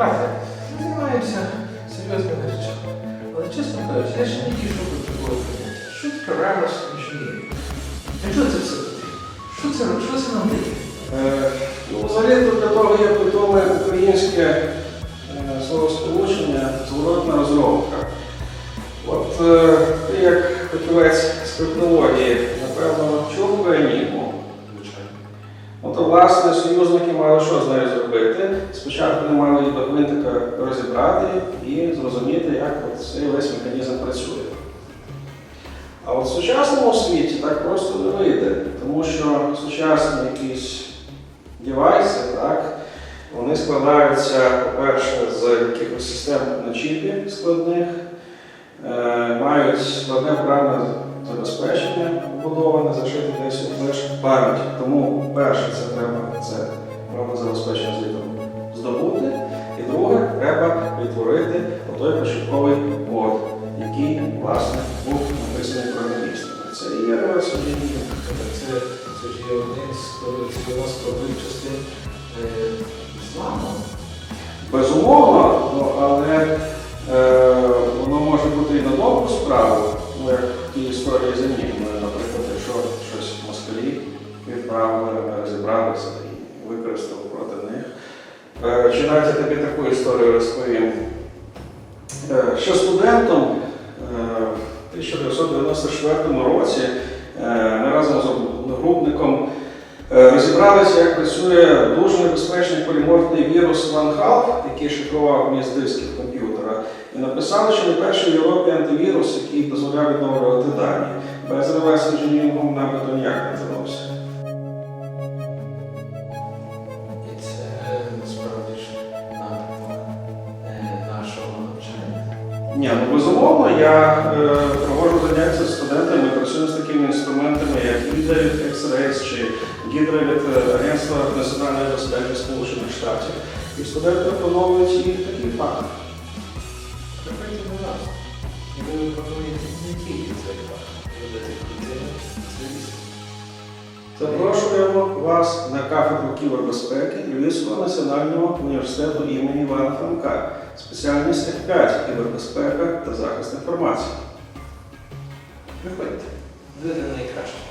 Правда, ми займаємося серйозними речами. Але чесно кажучи, я ще не дійшов до такого поняття. Що таке reverse engineering? Для чого це все потрібно? Що це, що це нам дає? Е, Ну, взагалі для того є питоме українське е, словосполучення зворотна розробка. От е, ти як фахівець з технології, напевно, чув про? Звичайно. Ну, то, власне, союзники мали що з нею зробити? Спочатку вони мали гвинтика розібрати і зрозуміти, як цей весь механізм працює. А от в сучасному світі так просто не вийде, тому що сучасні якісь девайси, так, вони складаються, по-перше, з якихось систем на чіпі складних, е, мають складне програмне забезпечення вбудоване, зашите десь у флеш пам'ять. Тому перше, це треба це програмне забезпечення звітом здобути. І друге, треба відтворити отой початковий код, який, власне, був написаний програмістами. Це і. Тобто Це, це ж є один з складових частин е, ісламу. Безумовно, ну, але е, воно може бути і на добру справу, ну, як в тій історії з наприклад, якщо щось в москалі відправили, ми використали проти них. Е, чи навіть я тобі таку історію розповім. Е, ще студентом е, в 1994 році ми разом з одногрупником Розібралися, як працює дуже небезпечний поліморфний вірус OneHalf, який шифрував вміст дисків комп'ютера. І написали, що не перший в Європі антивірус, який дозволяв відновлювати дані. Без реверс би то ніяк не вдалося. Ні, ну безумовно, я е, проводжу заняття з студентами, працюю з такими інструментами, як від X-Rays чи Гідра від е, Агентства національної безпеки Сполучених Штатів. І студенти опановують і такі факти. Приходьте до нас. І ви виконуєте не тільки цей факт, ви будете крутими спеціалістами. Вас на кафедру кібербезпеки Львівського національного університету імені Івана Франка. Спеціальність F5 кібербезпека та захист інформації. Приходьте. Ви найкраще.